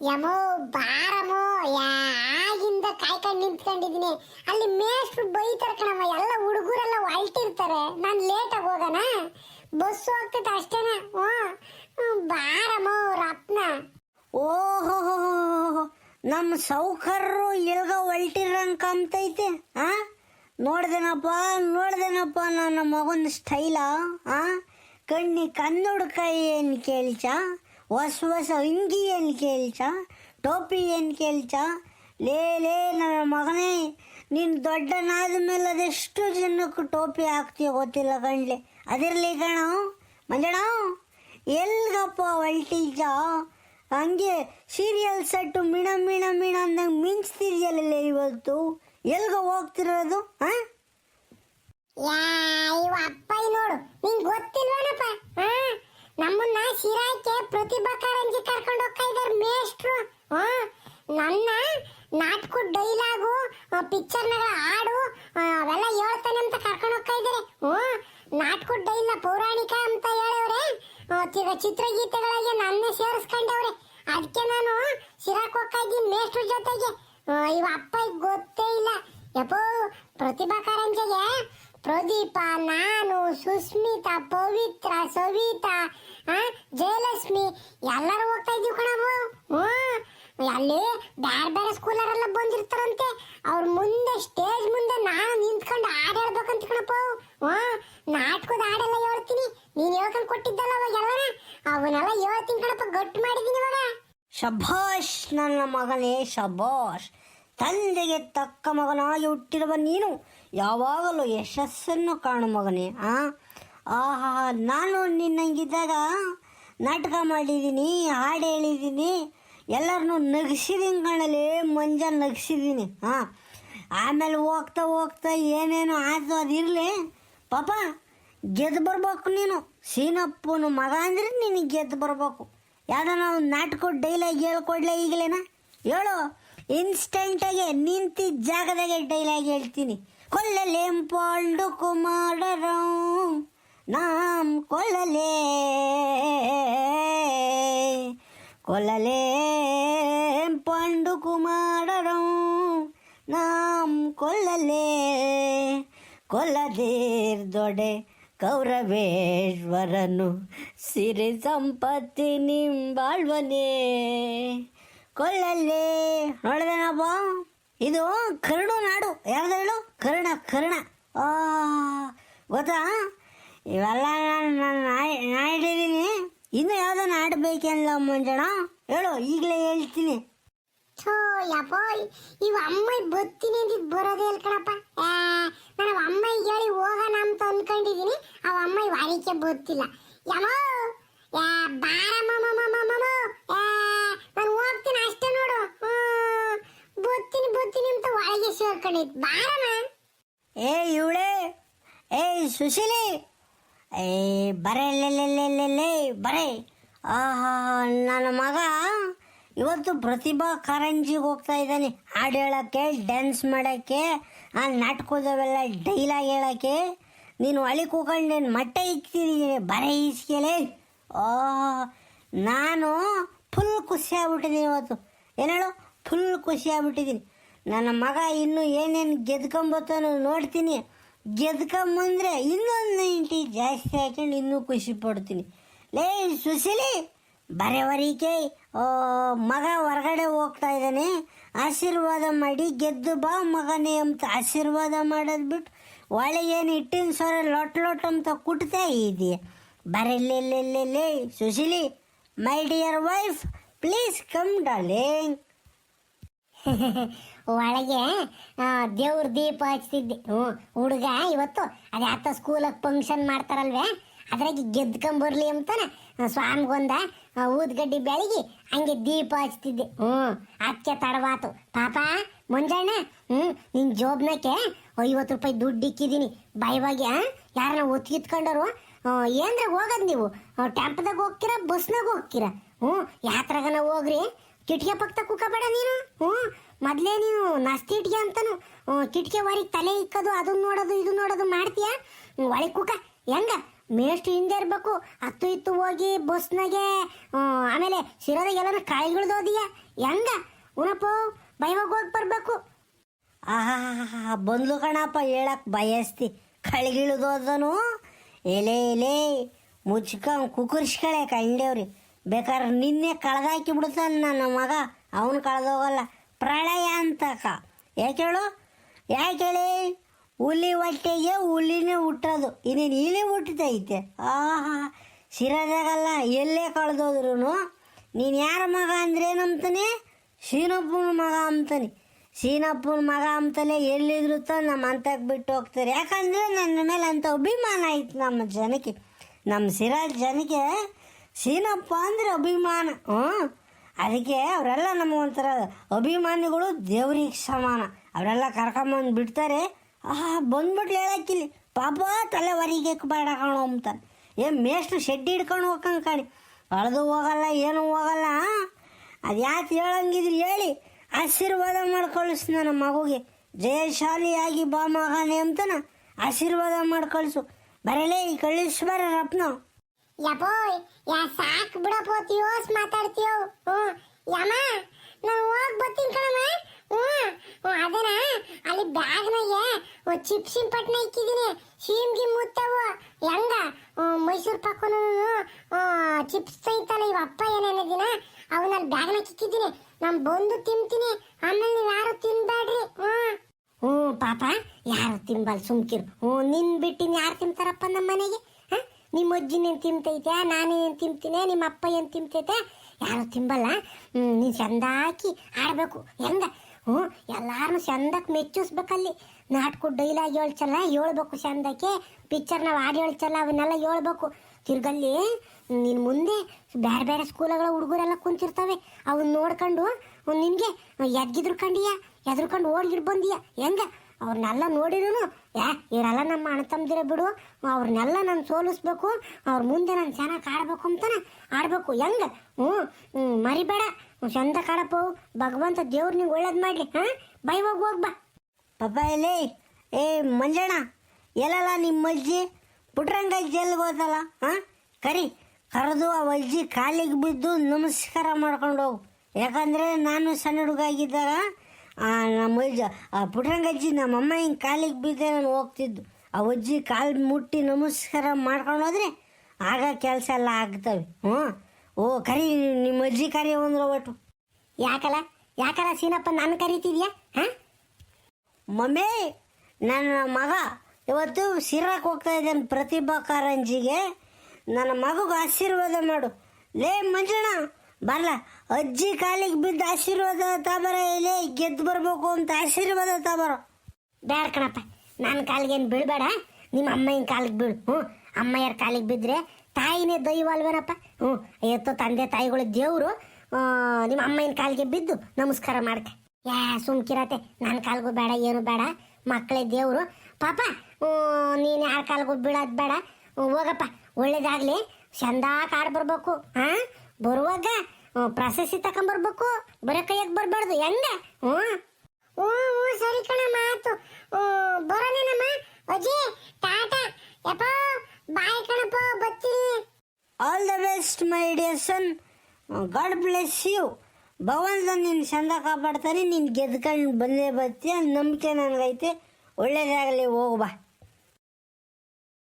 ಯಮೋ, ಬಾರಮೋ, ಯಾ, ಆಗಿಂದ ಕಾಯ್ಕೊಂಡು ನಿಂತ್ಕೊಂಡಿದ್ದೀನಿ. ಅಲ್ಲಿ ಮೇಷ್ಟ್ರು ಬೈತಾರೆ ಕಣಮ್ಮ ಎಲ್ಲ ಹುಡುಗರೆಲ್ಲ ಹೊಲ್ಟಿರ್ತಾರೆ. ನಾನು ಲೇಟಾಗಿ ಹೋಗೋಣ ಬಸ್ ಹೋಗ್ತೈತೆ ಅಷ್ಟೇನ? ಓ ಬಾರಮೋ ರತ್ನ ಓಹೋ ನಮ್ಮ ಸೌಕರ್ರು ಎಲ್ಗ ಹೊಲ್ಟಿರಂಗೆ ಕಮ್ತೈತೆ ಆ? ನೋಡ್ದೇನಪ್ಪ ನೋಡ್ದೇನಪ್ಪ ನನ್ನ ಮಗನ ಸ್ಟೈಲ ಆ? ಕಣ್ಣಿ ಕನ್ನಡಕಾಯಿ ಏನು ಕೇಳ್ಚ? ಹೊಸ ಹೊಸ ಅಂಗಿ ಏನು ಕೇಳ್ಚ? ಟೋಪಿ ಏನು ಕೇಳ್ತ ಲೇ ಲೇ, ನನ್ನ ಮಗನೇ, ನೀನು ದೊಡ್ಡನಾದ ಮೇಲೆ ಅದೆಷ್ಟು ಜನಕ್ಕೆ ಟೋಪಿ ಹಾಕ್ತೀಯ ಗೊತ್ತಿಲ್ಲ ಕಣ್ಲೆ. ಅದಿರಲಿ ಕಣ ಮಂಜಣ ಎಲ್ಗಪ್ಪ ಹೊಲ್ಟೀಜ ಹಂಗೆ ಸೀರಿಯಲ್ ಸೆಟ್ಟು ಮಿಣ ಮಿಣ ಮಿಣ ಅಂದಂಗೆ ಮಿಂಚ್ತಿದ್ಯಲ್ಲ ಇವತ್ತು. ಎಲ್ಗ ಹೋಗ್ತಿರೋದು, ಹಾ? ಯಾ ಅಪ್ಪ ನೋಡು, ನಿಂಗೆ ಗೊತ್ತಿಲ್ವನಪ್ಪ? ಹಾ? ನಮ್ಮನ್ನ ಸಿರಾಯ್ಕೆ ಪ್ರತಿಭಾ ಕಾರಂಜಿ ಕರ್ಕೊಂಡು ಹೋಗ್ತಾ ಇದ್ದಾರೆ ಮೇಷ್ಟ್ರು. ನನ್ನ ನಾಟಕ ಡೈಲಾಗು ಪಿಕ್ಚರ್ನಾಗ ಹಾಡು ಅವೆಲ್ಲ ಹೇಳ್ತಾನೆ ಅಂತ ಕರ್ಕೊಂಡು ಹೋಗ್ತಾ ಇದ್ದಾರೆ. ಹ್ಞೂ, ನಾಟಕ ಡೈಲ ಪೌರಾಣಿಕ ಅಂತ ಹೇಳವ್ರೆ. ಚಿತ್ರಗೀತೆಗಳಿಗೆ ನನ್ನೇ ಸೇರಿಸ್ಕೊಂಡವ್ರೆ. ಅದಕ್ಕೆ ನಾನು ಸಿರಾಕ್ ಹೋಗ್ತಾ ಇದ್ದೀನಿ ಮೇಷ್ಟ್ರ ಜೊತೆಗೆ. ಇವ ಅಪ್ಪ ಗೊತ್ತೇ ಇಲ್ಲ. ಯಪ್ಪೋ, ಪ್ರತಿಭಾ ಕಾರಂಜಿಗೆ ಪ್ರದೀಪ, ನಾನು, ಸುಸ್ಮಿತಾ, ಪವಿತ್ರ, ಸವಿತಾ ಜಯಲಕ್ಷ್ಮಿ, ಎಲ್ಲರೂ ಹೋಗ್ತಾ ಇದೀವಿ ಕಣವು ಹ್ಞೂ, ಅಲ್ಲಿ ಬೇರೆ ಬೇರೆ ಸ್ಕೂಲರೆಲ್ಲ ಬಂದಿರ್ತಾರಂತೆ. ಅವ್ರ ಮುಂದೆ ಸ್ಟೇಜ್ ಮುಂದೆ ನಾನು ನಿಂತ್ಕೊಂಡು ಹಾಡು ಹೇಳ್ಬೇಕಂತ ಕಣಪ್ಪ. ಹ್ಮ್ ನಾಟಕದ ಹಾಡೆಲ್ಲ ಹೇಳ್ತೀನಿ. ನೀನ್ ಹೇಳ್ಕೊಂಡು ಕೊಟ್ಟಿದ್ದಲ್ಲ ಅವಾಗೆಲ್ಲ ಅವನ್ನೆಲ್ಲ ಹೇಳ್ತೀನಿ ಕಣಪ್ಪ, ಗಟ್ಟು ಮಾಡಿದೀನಿ ಇವಾಗ. ಶಭಾಷ್, ನನ್ನ ಮಗನೇ ಶಭಾಷ್. ತಂದೆಗೆ ತಕ್ಕ ಮಗನಾಗಿ ಹುಟ್ಟಿರುವ ನೀನು. ಯಾವಾಗಲೂ ಯಶಸ್ಸನ್ನು ಕಾಣು ಮಗನೇ, ಆ? ಆಹಾ, ನಾನು ನಿನ್ನಂಗಿದ್ದಾಗ ನಾಟಕ ಮಾಡಿದ್ದೀನಿ, ಹಾಡು ಹೇಳಿದ್ದೀನಿ ಎಲ್ಲರನ್ನೂ ನಗಿಸಿದ್ದೀನಿ ಕಣಲೇ ಮಂಜ ನಗಿಸಿದ್ದೀನಿ ಹಾಂ. ಆಮೇಲೆ ಹೋಗ್ತಾ ಹೋಗ್ತಾ ಏನೇನು ಆಯ್ತು ಅದಿರಲಿ ಪಾಪ, ಗೆದ್ದು ಬರ್ಬೇಕು ನೀನು. ಸೀನಪ್ಪನ ಮಗ ಅಂದ್ರೆ ನಿನಗೆ ಗೆದ್ದು ಬರ್ಬೇಕು. ಯಾವ್ದಾನ ಒಂದು ನಾಟಕ ಡೈಲಾಗ್ ಹೇಳ್ಕೊಡ್ಲೆ ಈಗಲೇನ? ಹೇಳು ಇನ್ಸ್ಟೆಂಟಾಗೆ ನಿಂತಿದ್ದ ಜಾಗದಾಗೆ ಡೈಲಾಗ್ ಹೇಳ್ತೀನಿ. ಕೊಲ್ಲಲೆಂಪಾಂಡು ಕುಮಾರರು. ನಾಮ್ ಕೊಲ್ಲಲೇ. ಕೊಲ್ಲಲೇ ಪಂಡು ಕುಮಾರರು ನಾಮ್ ಕೊಲ್ಲಲೇ. ಕೊಲ್ಲದೇರ್ ದೊಡೆ ಕೌರವೇಶ್ವರನು ಸಿರಿ ಸಂಪತ್ತಿ ನಿಂಬಾಳ್ವನೇ. ಕೊಲ್ಲಲ್ಲೇ ನೋಡಿದೆನಪ್ಪ? ಇದು ಕರುಣು ನಾಡು. ಯಾವ್ದು ಹೇಳು? ಕರ್ಣ ಕರ್ಣ. ಆ, ಗೊತ್ತಾ? ಇವೆಲ್ಲ ನಾನು ನಾಡಿದ್ದೀನಿ ಇನ್ನು ಯಾವ್ದನ್ನ ಆಡ್ಬೇಕಲ್ಲ ಮಂಜಣ ಹೇಳು ಈಗಲೇ ಹೇಳ್ತೀನಿ. ಥೋ ಯಪ್ಪ ಇವ ಅಮ್ಮ ಬತ್ತೀನಿ ಅಂದಿದ್ ಬರೋದೇ ಇಲ್ಲ ಕಣಪ್ಪ. ನಾನು ಅಮ್ಮಯ್ಯ ಹೇಳಿ ಹೋಗೋಣ ಅಂತ ಅನ್ಕೊಂಡಿದೀನಿ. ಅವ ಅಮ್ಮ ವಾರಿಕೆ ಬತ್ತಿಲ್ಲ ಯಮೋ ನಾನು ಹೋಗ್ತೀನಿ ಅಷ್ಟೇ ನೋಡು. ಬತ್ತೀನಿ ಬತ್ತೀನಿ ಅಂತ ಒಳಗೆ ಸೇರ್ಕೊಂಡಿದ್. ಬಾರಮ್ಮ. ಏ ಇವಳೆ. ಏ ಸುಶೀಲಿ. ಏ, ಬರೇ ಲೆಲ್ಲೆಲ್ಲೆಲ್ಲೆಲ್ಲೆ ಬರೇ. ಆಹಾ, ನನ್ನ ಮಗ ಇವತ್ತು ಪ್ರತಿಭಾ ಕಾರಂಜಿಗೆ ಹೋಗ್ತಾ ಇದ್ದಾನೆ. ಹಾಡು ಹೇಳೋಕ್ಕೆ ಡ್ಯಾನ್ಸ್ ಮಾಡೋಕ್ಕೆ, ಆ ನಾಟಕದವೆಲ್ಲ ಡೈಲಾಗ್ ಹೇಳೋಕ್ಕೆ. ನೀನು ಒಳಿ ಕೂಕೊಂಡು ನೀನು ಮಟ್ಟೆ ಇಕ್ತಿದ್ದೀನಿ ಬರೇ ಈಸ್ಕೆಲೆ ಓ ನಾನು ಫುಲ್ ಖುಷಿ ಇವತ್ತು. ಏನೇಳು ಫುಲ್ ಖುಷಿ ಆಗ್ಬಿಟ್ಟಿದ್ದೀನಿ. ನನ್ನ ಮಗ ಇನ್ನೂ ಏನೇನು ಗೆದ್ಕೊಂಬತ್ತಾನೋ ನೋಡ್ತೀನಿ. ಗೆದ್ಕೊಂಬಂದ್ರೆ ಇನ್ನೊಂದು ಜಾಸ್ತಿ ಹಾಕೊಂಡು ಇನ್ನೂ ಖುಷಿ ಪಡ್ತೀನಿ. ಲೇ, ಸುಶೀಲಿ, ಬರೆವರಿಕೆ ಮಗ ಹೊರಗಡೆ ಹೋಗ್ತಾ ಇದ್ದಾನೆ. ಆಶೀರ್ವಾದ ಮಾಡಿ ಗೆದ್ದು ಬಾ ಮಗನೇ ಅಂತ ಆಶೀರ್ವಾದ ಮಾಡೋದು ಬಿಟ್ಟು ಒಳಗೇನು ಇಟ್ಟಿನ ಸ್ವರ ಲೊಟ್ ಲೊಟ್ ಅಂತ ಕುಟ್ತಾ ಇದೆಯಾ. ಲೇ, ಸುಶೀಲಿ, my dear wife, please come darling. ಒಳಗೆ ದೇವ್ರ ದೀಪ ಹಚ್ತಿದ್ದೆ. ಹ್ಞೂ, ಹುಡುಗ ಇವತ್ತು ಅದೇ ಆತ ಸ್ಕೂಲಾಗ ಫಂಕ್ಷನ್ ಮಾಡ್ತಾರಲ್ವೇ? ಅದ್ರಾಗೆ ಗೆದ್ಕೊಂಬರ್ಲಿ ಅಂತಾನೆ ಸ್ವಾಮಿಗೊಂದ ಊದ್ಗಡ್ಡಿ ಬೆಳಗಿ ಹಂಗೆ ದೀಪ ಹಚ್ತಿದ್ದೆ. ಹ್ಞೂ, ಅದಕ್ಕೆ ತಡವಾತು. ಪಾಪ, ಮುಂಜಾನೆ, ಹ್ಞೂ ನಿನ್ನ ಜೋಬ್ನಕ್ಕೆ ಐವತ್ತು ರೂಪಾಯಿ ದುಡ್ಡು ಇಕ್ಕಿದ್ದೀನಿ ಬೈವಾಗಿ ಯಾರನ್ನ ಒತ್ತಿತ್ಕೊಂಡರು ಏನ್ರ ಹೋಗೋದು ನೀವು? ಟೆಂಪದಾಗ ಹೋಗ್ತೀರಾ ಬಸ್ನಾಗ ಹೋಗ್ತೀರಾ? ಹ್ಞೂ, ಯಾತ್ರಾಗನ ಹೋಗ್ರಿ. ಕಿಟಕಿ ಪಕ್ಕ ಕುಕ್ಕಬೇಡ ನೀನು? ಹ್ಞೂ? ಮೊದಲೇ ನೀನು ನಸ್ತಿ ಇಟ್ಗೆ ಅಂತನು. ಕಿಟಕಿ ವಾರಿಗೆ ತಲೆ ಇಕ್ಕೋದು, ಅದನ್ನ ನೋಡೋದು, ಇದು ನೋಡೋದು ಮಾಡ್ತೀಯ? ಒಳಗೆ ಕುಕ್ಕ ಹೆಂಗ? ಮೇಷ್ಟು ಹಿಂದೆ ಇರ್ಬೇಕು. ಹತ್ತು ಇತ್ತು ಹೋಗಿ ಬಸ್ನಾಗೆ ಆಮೇಲೆ ಶಿರಾದಾಗ ಎಲ್ಲಾನ ಕಾಯಿಗಳ್ದೋದಿಯ ಹೆಂಗ? ಉನಪ್ಪ, ಭಯವಾಗ ಹೋಗಿ ಬರಬೇಕು. ಆಹಾ, ಬಂದ್ಲು ಕಣಪ್ಪ, ಹೇಳಕ್ ಬಯಸ್ತಿ. ಕಳಗಿಳಿದೋದನು ಎಲೆ ಎಲೆ ಮುಚ್ಕ ಕುಕುರ್ಸ್ಕಳೆ ಕಂಡೇವ್ರಿ ಬೇಕಾದ್ರೆ ನಿನ್ನೆ ಕಳೆದಾಕಿ ಬಿಡ್ತಾನೆ ನನ್ನ ಮಗ. ಅವನು ಕಳೆದೋಗಲ್ಲ. ಪ್ರಳಯ ಅಂತಕ ಯಾಕೆ ಹೇಳು? ಯಾಕೆ ಹೇಳಿ? ಹುಲಿ ಹೊಟ್ಟೆಗೆ ಹುಲಿನೇ ಹುಟ್ಟೋದು. ಇನ್ನೇನು ಇಲಿ ಹುಟ್ಟತೈತೆ ಆಹಾ. ಸಿರದಾಗಲ್ಲ ಎಲ್ಲೇ ಕಳೆದೋದ್ರು ನೀನು ಯಾರ ಮಗ ಅಂದ್ರೆ ನಂಬ್ತಾನೆ ಶೀನಪ್ಪನ ಮಗ ಅಂತಾನೆ. ಸೀನಪ್ಪನ ಮಗ ಅಂತಲೇ ಎಲ್ಲಿದ್ರು ತ ನಮ್ಮ ಅಂತಕ್ಕೆ ಬಿಟ್ಟು ಹೋಗ್ತಾರೆ. ಯಾಕಂದರೆ ನನ್ನ ಮೇಲೆ ಅಂತ ಅಭಿಮಾನ ಐತೆ ನಮ್ಮ ಜನಕ್ಕೆ. ನಮ್ಮ ಸಿರಾಜ್ ಜನಕ್ಕೆ ಸೀನಪ್ಪ ಅಂದ್ರೆ ಅಭಿಮಾನ. ಹ್ಞೂ. ಅದಕ್ಕೆ ಅವರೆಲ್ಲ ನಮಗೊಂಥರ ಅಭಿಮಾನಿಗಳು ದೇವ್ರಿಗೆ ಸಮಾನ. ಅವರೆಲ್ಲ ಕರ್ಕೊಂಬಂದು ಬಿಡ್ತಾರೆ. ಆಹಾ, ಬಂದ್ಬಿಟ್ಲು ಹೇಳಕ್ಕಿಲ್ಲಿ. ಪಾಪ ತಲೆ ಹೊರಿಗೆ ಬೇಡ ಕಾಣೋ ಅಂತಾನೆ ಏ ಮೇಷ್ಟು ಶೆಡ್ಡಿ ಹಿಡ್ಕೊಂಡು ಹೋಗಂಗೆ ಕಾಣಿ. ಅಳದು ಹೋಗಲ್ಲ, ಏನು ಹೋಗಲ್ಲ ಅದು ಯಾಕೆ ಹೇಳಂಗಿದ್ರಿ ಹೇಳಿ. ಆಶೀರ್ವಾದ ಮಾಡಿ ನಾನು ನನ್ನ ಮಗುಗೆ. ಜಯಶಾಲಿಯಾಗಿ ಬಾ ಮಗನೇ ಅಂತನ. ಆಶೀರ್ವಾದ ಮಾಡಿ ಕಳಿಸು ಬರಲೇ ಈ ಕಳಿಸ್ಬಾರ ರಪ್ನ ಯಪ್ಪೋ, ಯಾ ಸಾಕ್ ಬಿಡಪ್ಪ ತಿಯೋಸ್ ಮಾತಾಡ್ತೀಯೋ? ಹ್ಞೂ. ಯಮ್ಮ, ನಾನು ಹೋಗಿ ಬರ್ತೀನಿ ಕಣಮ್ಮ. ಹ್ಞೂ. ಹ್ಞೂ ಅದನ ಅಲ್ಲಿ ಬ್ಯಾಗ್ನಾಗೆ ಚಿಪ್ಸಿನ ಪಟ್ನ ಇಕ್ಕಿದ್ದೀನಿ. ಸೀಮ್ಗಿ ಮುತ್ತವು ಹೆಂಗ? ಮೈಸೂರು ಪಕ್ಕನೂ ಚಿಪ್ಸ್ ಐತಲ್ಲ ಇವ ಅಪ್ಪ ಏನೇನ ದಿನ. ಅವನಲ್ಲಿ ಬ್ಯಾಗ್ನ ಕಿಕ್ಕಿದ್ದೀನಿ ನಾನು ಬಂದು ತಿಂತೀನಿ. ಆಮೇಲೆ ನೀವು ಯಾರು ತಿನ್ಬೇಡ್ರಿ ಹ್ಞೂ. ಹ್ಞೂ, ಪಾಪ, ಯಾರು ತಿನ್ಬಲ್ ಸುಮ್ಕಿರು. ಹ್ಞೂ, ನಿನ್ ಬಿಟ್ಟಿನ ಯಾರು ತಿಂತಾರಪ್ಪ ನಮ್ಮ ಮನೆಗೆ? ನಿಮ್ಮ ಅಜ್ಜಿ ನೀನು ತಿಂತೈತೆ, ನಾನು ಏನು ತಿಂತೀನಿ, ನಿಮ್ಮ ಅಪ್ಪ ಏನು ತಿಂತೈತೆ, ಯಾರು ತಿಂಬಲ್ಲ. ನೀನು ಚಂದ ಹಾಕಿ ಆಡಬೇಕು. ಹೆಂಗ? ಹ್ಞೂ ಎಲ್ಲಾರನ್ನು ಚಂದಕ್ಕೆ ಮೆಚ್ಚಿಸ್ಬೇಕಲ್ಲಿ. ನಾಟಕ ಡೈಲಾಗ್ ಹೇಳ್ಚಲ್ಲ, ಹೇಳ್ಬೇಕು ಚಂದಕ್ಕೆ. ಪಿಕ್ಚರ್ ನಾವು ಹಾಡು ಹೇಳ್ಚಲ್ಲ, ಅವನ್ನೆಲ್ಲ ಹೇಳ್ಬೇಕು. ತಿರ್ಗಲ್ಲಿ ನಿನ್ನ ಮುಂದೆ ಬೇರೆ ಬೇರೆ ಸ್ಕೂಲ್ಗಳ ಹುಡುಗರೆಲ್ಲ ಕುಂತಿರ್ತವೆ. ಅವನ್ನ ನೋಡ್ಕೊಂಡು, ನಿನಗೆ ಎದ್ಗಿದ್ರು ಕಂಡಿಯಾ? ಎದ್ರುಕೊಂಡು ಓಡ್ಗಿಡ್ ಬಂದಿಯಾ? ಹೆಂಗ? ಅವ್ರನ್ನೆಲ್ಲ ನೋಡಿದ್ರು ಯಾ ಇವರೆಲ್ಲ ನಮ್ಮ ಅಣ್ಣ ತಮ್ಮದಿರ ಬಿಡು ಅವ್ರನ್ನೆಲ್ಲ ನಾನು ಸೋಲಿಸ್ಬೇಕು ಅವ್ರ ಮುಂದೆ ನಾನು ಚೆನ್ನಾಗಿ ಆಡ್ಬೇಕು ಅಂತಾನೆ ಆಡ್ಬೇಕು. ಹೆಂಗ? ಹ್ಞೂ ಮರಿಬೇಡ. ಚಂದ ಕಾಡಪ್ಪ ಭಗವಂತ ದೇವ್ರು ನೀವು ಒಳ್ಳೇದು ಮಾಡಲಿ ಹಾಂ? ಬೈ ಹೋಗಿ ಹೋಗ್ ಬಾ. ಪಪ್ಪ ಎಲ್ಲಿ? ಏ ಮಂಜಣ್ಣ ಎಲ್ಲಲ್ಲ ನಿಮ್ಮ ಅಜ್ಜಿ? ಪುಟ್ರಂಗ ಎಲ್ಲಿಗೆ ಹೋದಲ್ಲ ಹಾಂ? ಕರಿ ಕರೆದು ಆ ಅಜ್ಜಿ ಕಾಲಿಗೆ ಬಿದ್ದು ನಮಸ್ಕಾರ ಮಾಡ್ಕೊಂಡು ಹೋಗು. ಯಾಕಂದರೆ ನಾನು ಸಣ್ಣ ಹುಡುಗ ಆಗಿದ್ದಾಗ ಆ, ನಮ್ಮ ಅಜ್ಜ, ಆ ಪುಟ್ರಂಗ ಅಜ್ಜಿ ನಮ್ಮ ಅಮ್ಮ ಹಿಂಗೆ ಕಾಲಿಗೆ ಬಿದ್ದೆ ನಾನು ಹೋಗ್ತಿದ್ದು. ಆ ಅಜ್ಜಿ ಕಾಲು ಮುಟ್ಟಿ ನಮಸ್ಕಾರ ಮಾಡ್ಕೊಂಡು ಹೋದ್ರೆ ಆಗ ಕೆಲಸ ಎಲ್ಲ ಆಗ್ತವೆ. ಹ್ಞೂ. ಓ, ಕರಿ, ನಿಮ್ಮ ಅಜ್ಜಿ ಕರಿ ಅಂದ್ರೆ ಒಟ್ಟು. ಯಾಕಲ್ಲ? ಯಾಕಲ್ಲ ಸೀನಪ್ಪ, ನಾನು ಕರಿತಿದ್ಯಾ? ಹಾಂ? ಮಮ್ಮಿ, ನನ್ನ ಮಗ ಇವತ್ತು ಸಿರಾಕ್ ಹೋಗ್ತಾ ಇದ್ದಾನೆ ಪ್ರತಿಭಾ ಕಾರಂಜಿಗೆ. ನನ್ನ ಮಗುಗೆ ಆಶೀರ್ವಾದ ಮಾಡು. ಲೇ ಮಂಜಣ್ಣ ಬರಲ್ಲ ಅಜ್ಜಿ ಕಾಲಿಗೆ ಬಿದ್ದು ಆಶೀರ್ವಾದ ತಾಬರ ಇಲ್ಲೇ ಗೆದ್ದು ಬರ್ಬೇಕು ಅಂತ ಆಶೀರ್ವಾದ ತಾಬರ. ಬೇಡ ಕಣಪ್ಪ ನನ್ನ ಕಾಲಿಗೇನು ಬೀಳ್ಬೇಡ. ನಿಮ್ಮ ಅಮ್ಮನ ಕಾಲಿಗೆ ಬೀಳು. ಹ್ಞೂ ಅಮ್ಮಯ್ಯರ ಕಾಲಿಗೆ ಬಿದ್ದರೆ ತಾಯಿನೇ ದೈವ ಅಲ್ವೇನಪ್ಪ ಹ್ಞೂ ಎತ್ತೋ ತಂದೆ ತಾಯಿಗಳು ದೇವರು. ನಿಮ್ಮ ಅಮ್ಮನ ಕಾಲಿಗೆ ಬಿದ್ದು ನಮಸ್ಕಾರ ಮಾಡ್ಕ. ಯಾ ಸುಮ್ಕಿರತ್ತೆ ನನ್ನ ಕಾಲಿಗೂ ಬೇಡ, ಏನು ಬೇಡ. ಮಕ್ಕಳೇ ದೇವರು. ಪಾಪ ನೀನು ಯಾರ ಕಾಲ್ಗೂ ಬೀಳೋದು ಬೇಡ. ಹೋಗಪ್ಪ, ಒಳ್ಳೇದಾಗಲಿ. ಚಂದ ಕಾಡು ಬರ್ಬೇಕು ಹಾಂ? ಬರುವಾಗ ಪ್ರಶಸ್ತಿ ತಕೊಂಬರ್ಬೇಕು ಬರೋ ಕೈಯಾಗ ಬರಬಾರ್ದು, ಹೆಂಗ? ಹ್ಞೂ. ಹ್ಞೂ ಹ್ಞೂ, ಸರಿ ಕಣ ಮಾತು ಬರೋನೇನಮ್ಮ ಅಜ್ಜಿ, ಟಾಟಾ, ಯಪ್ಪ, ಬಾಯ್ ಕಣಪ್ಪ, ಬರ್ತೀನಿ. All the best my dear son God bless you ಭಗವಂತ ನಿನ್ನ ಚಂದ ಕಾಪಾಡ್ತಾರೆ, ನೀನು ಗೆದ್ಕೊಂಡು ಬಂದೇ ಬರ್ತೀಯ, ನಂಬಿಕೆ ನನಗೈತೆ ಒಳ್ಳೇದಾಗಲಿ, ಹೋಗು ಬಾ.